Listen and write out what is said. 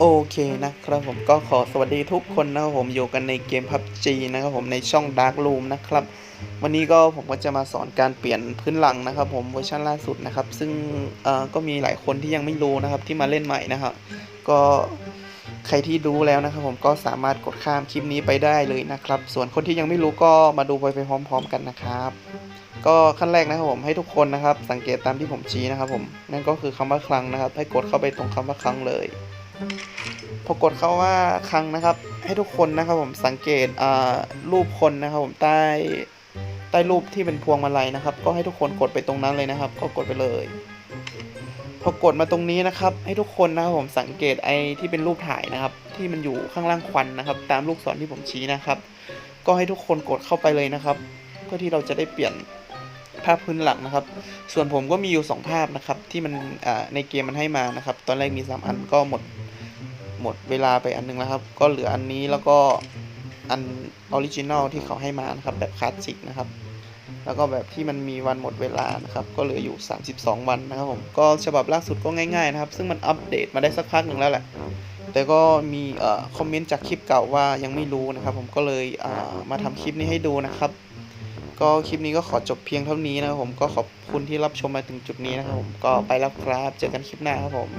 โอเคนะครับผมก็ขอสวัสดีทุกคนนะครับผมอยู่กันในเกม PUBG นะครับผมในช่อง Dark Room นะครับ วันนี้ก็ผมก็จะมาสอนการเปลี่ยนพื้นหลังนะครับ ผมเวอร์ชันล่าสุดนะครับ ซึ่งเอ่อก็มีหลายคนที่ยังไม่รู้นะครับที่มาเล่นใหม่นะครับ ก็ใครที่รู้แล้วนะครับ ผมก็สามารถกดข้ามคลิปนี้ไปได้เลยนะครับ ส่วนคนที่ยังไม่รู้ก็มาดูไปพร้อม ๆ กันนะครับ ก็ขั้นแรกนะครับผมให้ทุกคนนะครับ สังเกตตามที่ผมชี้นะครับ ผมนั่นก็คือคำว่าคลังนะครับ ให้กดเข้าไปตรงคำว่าคลังเลย พอกดเข้าว่าคลังนะครับ ให้ทุกคนนะครับผมสังเกตรูปคนนะครับผมใต้ใต้รูปที่เป็นพวงมาลัยนะครับ ก็ให้ทุกคนกดไปตรงนั้นเลยนะครับ ก็กดไปเลย พอกดมาตรงนี้นะครับ ให้ทุกคนนะครับผมสังเกตไอ้ที่เป็นรูปถ่ายนะครับ ที่มันอยู่ข้างล่างควันนะครับ ตามลูกศรที่ผมชี้นะครับ ก็ให้ทุกคนกดเข้าไปเลยนะครับ เพื่อที่เราจะได้เปลี่ยน ภาพพื้นหลังนะครับ ส่วนผมก็มีอยู่สองภาพนะครับ ที่มันในเกมมันให้มานะครับ ตอนแรกมีสามอันก็หมดหมดเวลาไปอันนึงแล้วครับ ก็เหลืออันนี้แล้วก็อันออริจินอลที่เขาให้มานะครับแบบคลาสสิกนะครับ แล้วก็แบบที่มันมีวันหมดเวลานะครับ ก็เหลืออยู่ 32 วันนะครับผมก็ฉบับล่าสุดก็ง่ายๆนะครับ ซึ่งมันอัปเดตมาได้สักพักหนึ่งแล้วแหละแต่ก็มีคอมเมนต์จากคลิปเก่าว่ายังไม่รู้นะครับ ผมก็เลยมาทำคลิปนี้ให้ดูนะครับ ก็คลิปนี้ก็ขอจบเพียงเท่านี้นะครับผมก็ขอบคุณที่รับชมมาถึงจุดนี้นะครับผมก็ไปแล้วครับ เจอกันคลิปหน้าครับผม